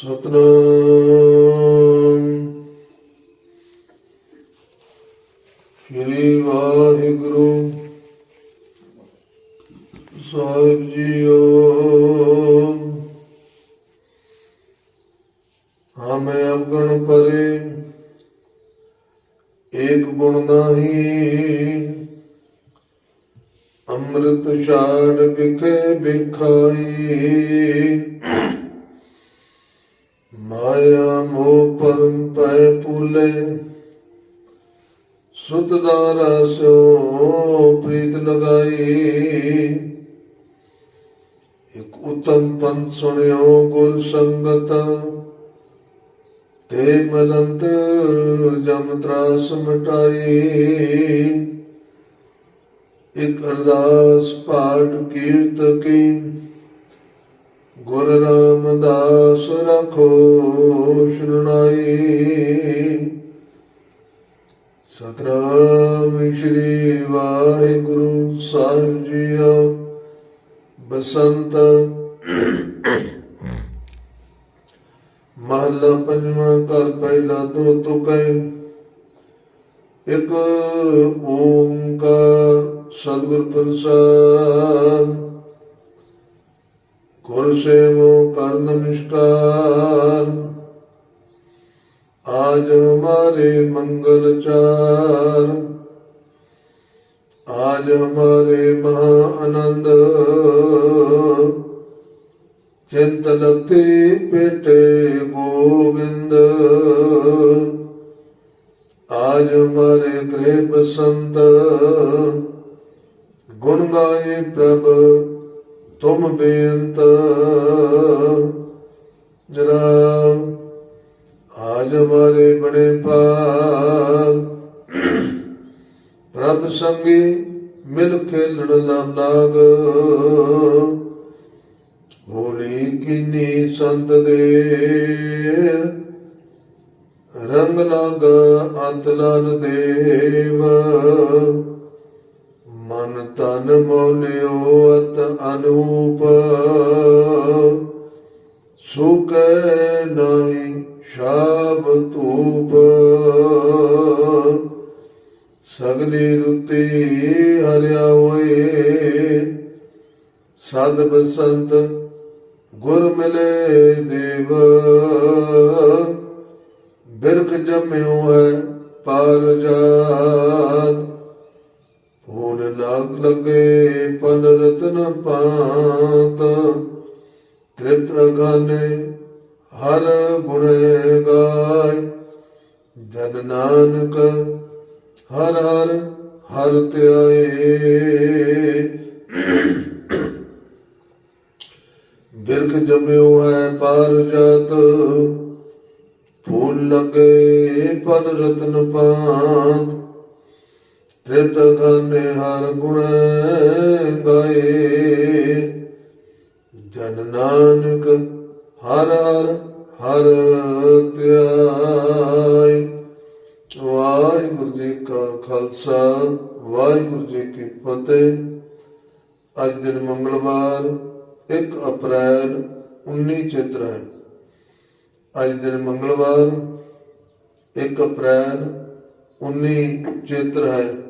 ਸਤਨਾਮ। ਸ੍ਰੀ ਵਾਹਿਗੁਰੂ ਸਾਹਿਬ ਜੀਓ। ਹਮੇ ਅਵਗਣ ਪਰੇ ਏਕ ਗੁਣ ਨਾਹੀ, ਅੰਮ੍ਰਿਤ ਛਾੜ ਵਿਖੇ ਵਿਖਾਈ। ਮਾਇਆ ਮੋਹ ਪਰਮ ਪੈ ਪੂਲੇ ਸੁਤ ਦਾਰਾ ਸੋ ਪ੍ਰੀਤ ਲਗਾਈ। ਇਕ ਉਤਮ ਪੰਥ ਸੁਣਿਓ ਗੁਰ ਸੰਗਤ। ਤੇ ਮਲੰਤ ਜਮ ਤਰਾਸ ਮਟਾਈ। ਇਕ ਅਰਦਾਸ ਪਾਠ ਕੀਰਤ ਕੀ। ਗੁਰ ਰਾਮਦਾਸ ਰਖੋ ਸ਼ਰਣਾਈ ਸਤਨਾਮ ਸ੍ਰੀ ਵਾਹਿਗੁਰੂ ਸਾਹਿਬ ਜੀਓ। ਬਸੰਤ ਮਹਲਾ ਪੰਜਵਾਂ ਘਰ ਪਹਿਲਾ ਦੋ ਤੁਕੈ। ਇੱਕ ਓੰਕਾਰ ਸਤਿਗੁਰ ਪ੍ਰਸਾਦ। ਗੁਰ ਸੇਵੋ ਕਰ ਨਮਸਕਾਰ ਆਜ ਹਮਾਰੇ ਮੰਗਲ ਚਾਰ। ਆਜ ਹਮਾਰੇ ਮਹਾ ਆਨੰਦ। ਚਿੰਤ ਲਤੀ ਪੇਟੇ ਗੋਬਿੰਦ। ਆਜ ਹਮਾਰੇ ਗ੍ਰਹਿ ਸੰਤ ਗੁਣ ਗਾਏ ਪ੍ਰਭ ਤੁਮ ਬੇਅੰਤ। ਜਰਾ ਆਜ ਮਾਰੇ ਬੜੇ ਪਾਗ ਪ੍ਰਭ ਸੰਗੀ ਮਿਲ ਖੇਲਣ ਲਵ ਲਾਗ ਹੋਲੀ ਕੀਨੀ ਸੰਤ ਦੇ। ਰੰਗ ਲਾਗ ਅੰਤ ਲਾਲ ਦੇਵ। ਮਨ ਤਨ ਮੋਲਿਓ ਅਤ ਅਨੂਪ ਸੁਕੈ ਨਹੀਂ ਸ਼ਾਬ ਧੂਪ। ਸਗਲੀ ਰੁੱਤੀ ਹਰਿਆ ਹੋਏ ਸਦ ਬਸੰਤ ਗੁਰ ਮਿਲੇ ਦੇਵ। ਬਿਰਖ ਜਮਿਓ ਹੈ ਪਾਰ ਜਾਤ ਫੂਲ ਲਾਗ ਲਗੇ ਪਨ ਰਤਨ ਪਾਤ ਤ੍ਰਿਤ ਅਗਾਨੇ ਹਰ ਗੁਣੇ ਗਾਏ। ਜਨ ਨਾਨਕ ਹਰ ਹਰ ਹਰ ਧਿਆਏ। ਬਿਰਖ ਜਮਿਓ ਹੈ ਪਾਰ ਜਾਤ, ਫੂਲ ਲਗੇ ਪਦ ਰਤਨ ਪਾਤ। ਤ੍ਰਿਤ ਗਾਨੇ ਹਰ ਗੁਣ ਗਾਏ। ਜਨ ਨਾਨਕ ਹਰ ਹਰ ਹਰ ਧਿਆਏ ਵਾਹਿਗੁਰੂ ਜੀ ਕਾ ਖਾਲਸਾ, ਵਾਹਿਗੁਰੂ ਜੀ ਕੀ ਫਤਿਹ। ਅੱਜ ਦਿਨ ਮੰਗਲਵਾਰ 1 ਅਪ੍ਰੈਲ 19 ਚਿਤਰ ਹੈ ਅੱਜ ਦਿਨ ਮੰਗਲਵਾਰ 1 ਅਪ੍ਰੈਲ 19 ਚੇਤਰ ਹੈ